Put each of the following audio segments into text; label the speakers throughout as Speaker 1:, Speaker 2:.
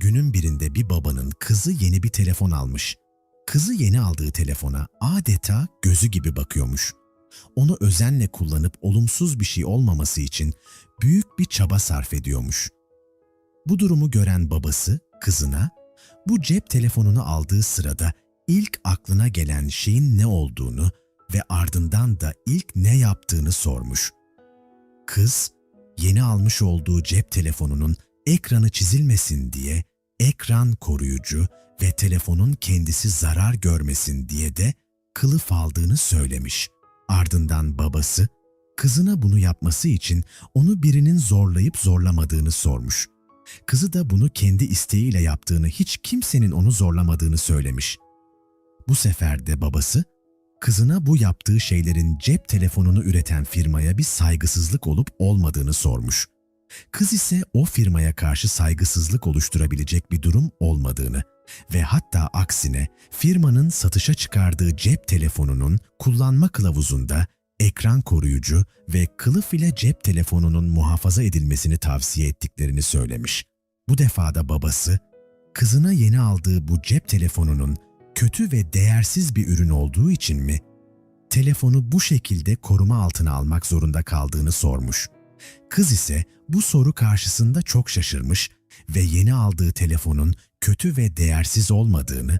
Speaker 1: Günün birinde bir babanın kızı yeni bir telefon almış. Kızı yeni aldığı telefona adeta gözü gibi bakıyormuş. Onu özenle kullanıp olumsuz bir şey olmaması için büyük bir çaba sarf ediyormuş. Bu durumu gören babası kızına bu cep telefonunu aldığı sırada ilk aklına gelen şeyin ne olduğunu ve ardından da ilk ne yaptığını sormuş. Kız, yeni almış olduğu cep telefonunun ekranı çizilmesin diye ekran koruyucu ve telefonun kendisi zarar görmesin diye de kılıf aldığını söylemiş. Ardından babası, kızına bunu yapması için onu birinin zorlayıp zorlamadığını sormuş. Kızı da bunu kendi isteğiyle yaptığını, hiç kimsenin onu zorlamadığını söylemiş. Bu sefer de babası, kızına bu yaptığı şeylerin cep telefonunu üreten firmaya bir saygısızlık olup olmadığını sormuş. Kız ise o firmaya karşı saygısızlık oluşturabilecek bir durum olmadığını ve hatta aksine firmanın satışa çıkardığı cep telefonunun kullanma kılavuzunda ekran koruyucu ve kılıf ile cep telefonunun muhafaza edilmesini tavsiye ettiklerini söylemiş. Bu defada babası, kızına yeni aldığı bu cep telefonunun kötü ve değersiz bir ürün olduğu için mi telefonu bu şekilde koruma altına almak zorunda kaldığını sormuş. Kız ise bu soru karşısında çok şaşırmış ve yeni aldığı telefonun kötü ve değersiz olmadığını,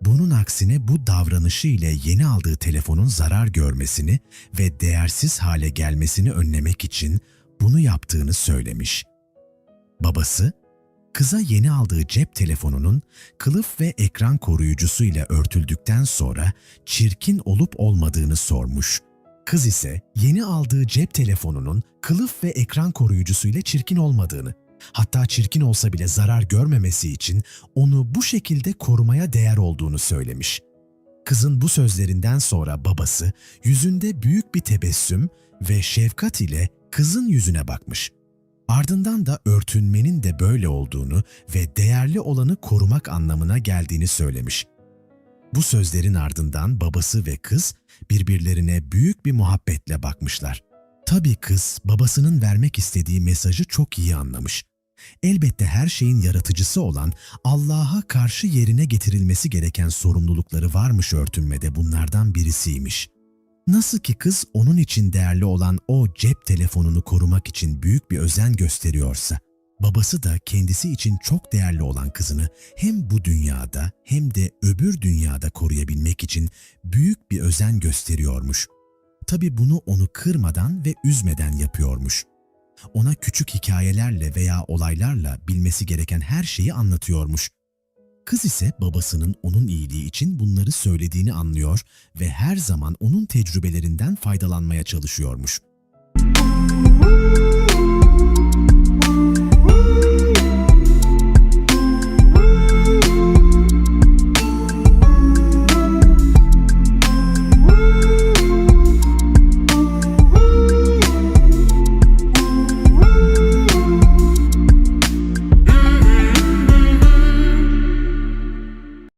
Speaker 1: bunun aksine bu davranışı ile yeni aldığı telefonun zarar görmesini ve değersiz hale gelmesini önlemek için bunu yaptığını söylemiş. Babası, kıza yeni aldığı cep telefonunun kılıf ve ekran koruyucusu ile örtüldükten sonra çirkin olup olmadığını sormuş. Kız ise yeni aldığı cep telefonunun kılıf ve ekran koruyucusu ile çirkin olmadığını, hatta çirkin olsa bile zarar görmemesi için onu bu şekilde korumaya değer olduğunu söylemiş. Kızın bu sözlerinden sonra babası yüzünde büyük bir tebessüm ve şefkat ile kızın yüzüne bakmış. Ardından da örtünmenin de böyle olduğunu ve değerli olanı korumak anlamına geldiğini söylemiş. Bu sözlerin ardından babası ve kız birbirlerine büyük bir muhabbetle bakmışlar. Tabii kız babasının vermek istediği mesajı çok iyi anlamış. Elbette her şeyin yaratıcısı olan Allah'a karşı yerine getirilmesi gereken sorumlulukları varmış örtünmede bunlardan birisiymiş. Nasıl ki kız onun için değerli olan o cep telefonunu korumak için büyük bir özen gösteriyorsa, babası da kendisi için çok değerli olan kızını hem bu dünyada hem de öbür dünyada koruyabilmek için büyük bir özen gösteriyormuş. Tabi bunu onu kırmadan ve üzmeden yapıyormuş. Ona küçük hikayelerle veya olaylarla bilmesi gereken her şeyi anlatıyormuş. Kız ise babasının onun iyiliği için bunları söylediğini anlıyor ve her zaman onun tecrübelerinden faydalanmaya çalışıyormuş.